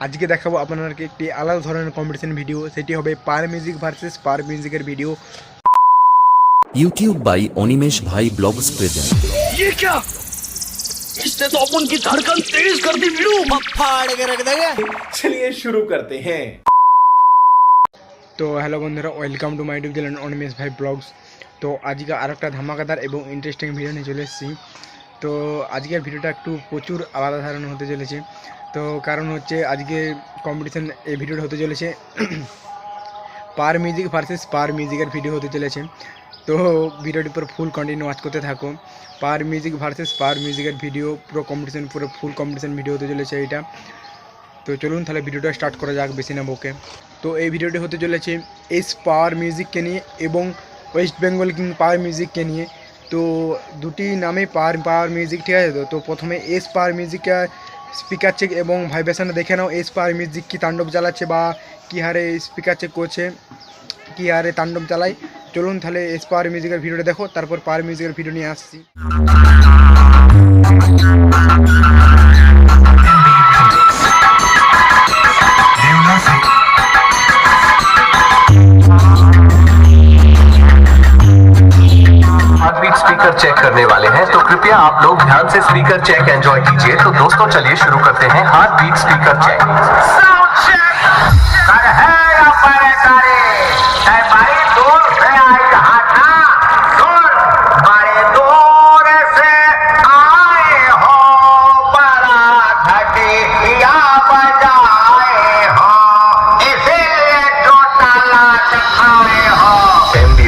আজকে দেখাবো আপনাদেরকে একটি আলাদা ধরনের কম্পিটিশন ভিডিও সেটি হবে পার মিউজিক ভার্সেস পার মিউজিকের ভিডিও यूट्यूब बाई अनिमेश भाई ब्लॉग्स प्रेजेंट ये क्या इसने तो अपन की धड़कन तेज कर दी वीरू चलिए शुरू करते हैं তো হ্যালো বন্ধুরা welcome to my YouTube channel Animesh ভাই ব্লগস তো আজকে আর একটা ধামাকাদার এবং ইন্টারেস্টিং ভিডিও নিয়ে চলে এসেছি তো আজকের ভিডিওটা একটু প্রচুর আলাদা ধারণ হতে চলেছে। তো কারণ হচ্ছে আজকে কম্পিটিশান এই ভিডিওটা হতে চলেছে। পার মিউজিক ভার্সেস পার মিউজিকের ভিডিও হতে চলেছে। তো ভিডিওটির উপর ফুল কন্টিনিউ ওয়াচ করতে থাকো। পার মিউজিক ভার্সেস পার মিউজিকের ভিডিও পুরো কম্পিটিশান পুরো ফুল কম্পিটিশান ভিডিও হতে চলেছে এইটা তো চলুন তাহলে ভিডিওটা স্টার্ট করা যাক বেশি না বকে। তো এই ভিডিওটি হতে চলেছে এস পাওয়ার মিউজিককে নিয়ে এবং ওয়েস্ট বেঙ্গল কিং পাওয়ার মিউজিককে নিয়ে। তো দুটি নামে পাওয়ার পাওয়ার মিউজিক ঠিক আছে তো? তো প্রথমে S power music speaker check এবং ভাইব্রেশনে দেখে নাও। এস পাওয়ার মিউজিক কি তাণ্ডব চালাচ্ছে বা কী হারে স্পিকার চেক করছে, কী হারে তাণ্ডব চালায় চলুন তাহলে এস পাওয়ার মিউজিকের ভিডিওটা দেখো, তারপর পাওয়ার মিউজিকের ভিডিও নিয়ে আসছি। चेक करने वाले हैं तो कृपया आप लोग ध्यान से स्पीकर चेक एंजॉय कीजिए। तो दोस्तों चलिए शुरू करते हैं heart beat speaker check MB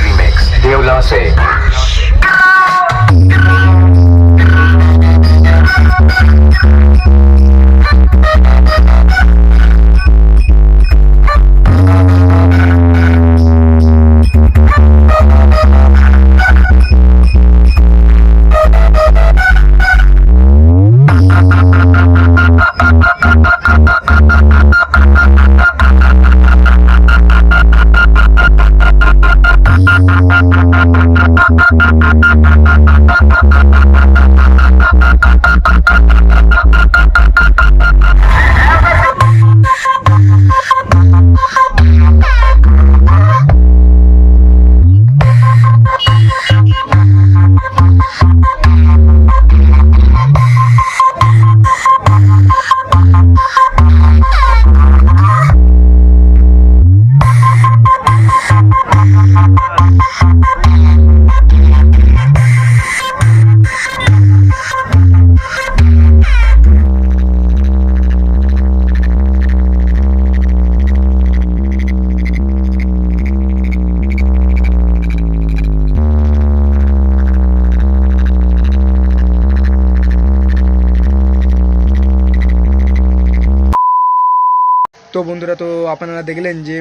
তো বন্ধুরা, তো আপনারা দেখলেন যে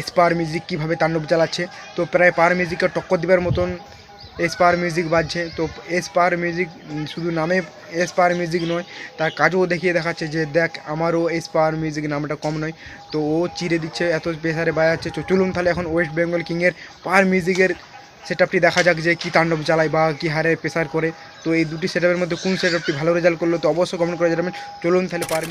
এস পাওয়ার মিউজিক কীভাবে তাণ্ডব চালাচ্ছে। তো প্রায় পার মিউজিককে টক্কর দেওয়ার মতন এস পাওয়ার মিউজিক বাজছে। তো এস পাওয়ার মিউজিক শুধু নামে এস পাওয়ার মিউজিক নয়, তার কাজও দেখিয়ে দেখাচ্ছে যে দেখ, আমারও এস পাওয়ার মিউজিক নামটা কম নয়। তো ও চিরে দিচ্ছে, এত প্রেসারে বাজাচ্ছে। তো চলুন তাহলে এখন ওয়েস্ট বেঙ্গল কিংয়ের পার মিউজিকের সেট দেখা যাক যে কী তাণ্ডব চালায় বা কী হারে প্রেসার করে। তো এই দুটি সেট মধ্যে কোন সেট ভালো রেজাল্ট করল, তো অবশ্যই কমেন্ট করে জানাবেন। চলুন তাহলে পাওয়ার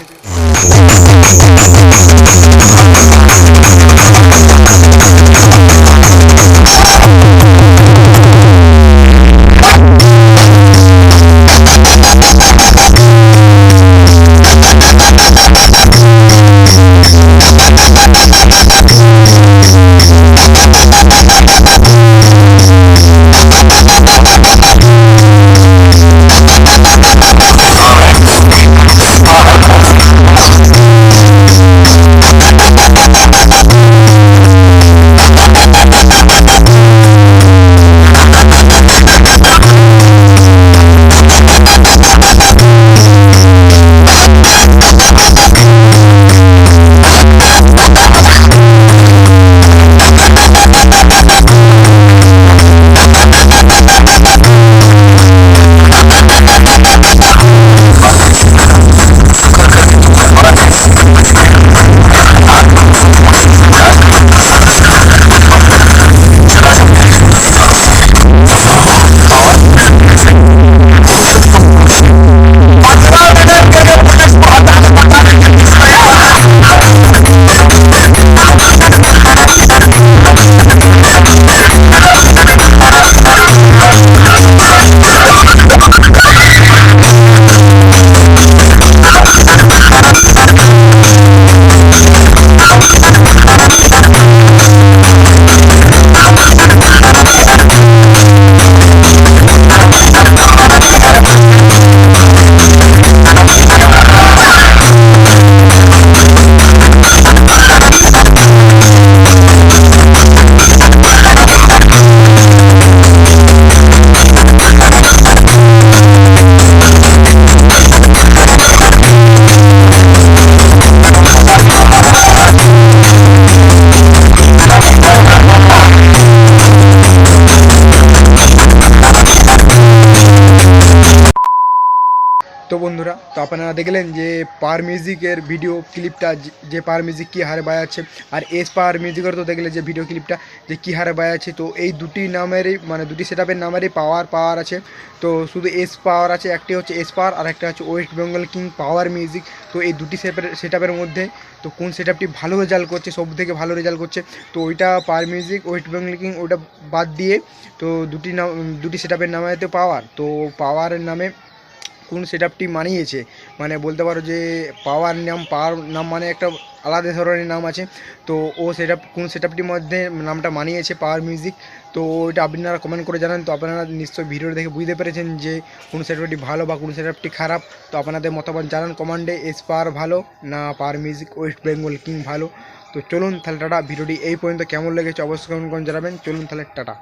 তো বন্ধুরা, তো আপনারা দেখলেন যে পার মিউজিকের ভিডিও ক্লিপটা যে- পার মিউজিক কী হারে বাজাচ্ছে, আর এস পাওয়ার মিউজিকের তো দেখলে যে ভিডিও ক্লিপটা যে কী হারে বাজাচ্ছে। তো এই দুটি নামেরই মানে দুটি সেট আপের নামেরই পাওয়ার পাওয়ার আছে। তো শুধু এস পাওয়ার আছে, একটি হচ্ছে এস পাওয়ার আর একটা হচ্ছে West Bengal king power music তো এই দুটি সেট আপের মধ্যে, তো কোন সেট আপটি ভালো রেজাল্ট করছে, সব থেকে ভালো রেজাল্ট করছে, তো ওইটা power music West Bengal king ওইটা বাদ দিয়ে, তো দুটি নাম, দুটি সেট আপের নামে পাওয়ার তো পাওয়ারের নামে কোন সেট আপটি মানিয়েছে মানে বলতে পারো যে পাওয়ার নাম পাওয়ার নাম মানে একটা আলাদা ধরনের নাম আছে। তো ও সেট আপ কোন সেট আপটির মধ্যে নামটা মানিয়েছে পাওয়ার মিউজিক তো ওইটা আপনারা কমেন্ট করে জানান। তো আপনারা নিশ্চয়ই ভিডিও দেখে বুঝতে পেরেছেন যে কোন সেট আপটি ভালো বা কোন সেট খারাপ। তো আপনাদের মতামত জানান কমান্ডে এস পাওয়ার ভালো না power music West Bengal king ভালো। তো চলুন তাহলে টাটা, ভিডিওটি এই পর্যন্ত কেমন লেগেছে অবশ্যই কমেন্ট করে জানাবেন। চলুন তাহলে টাটা।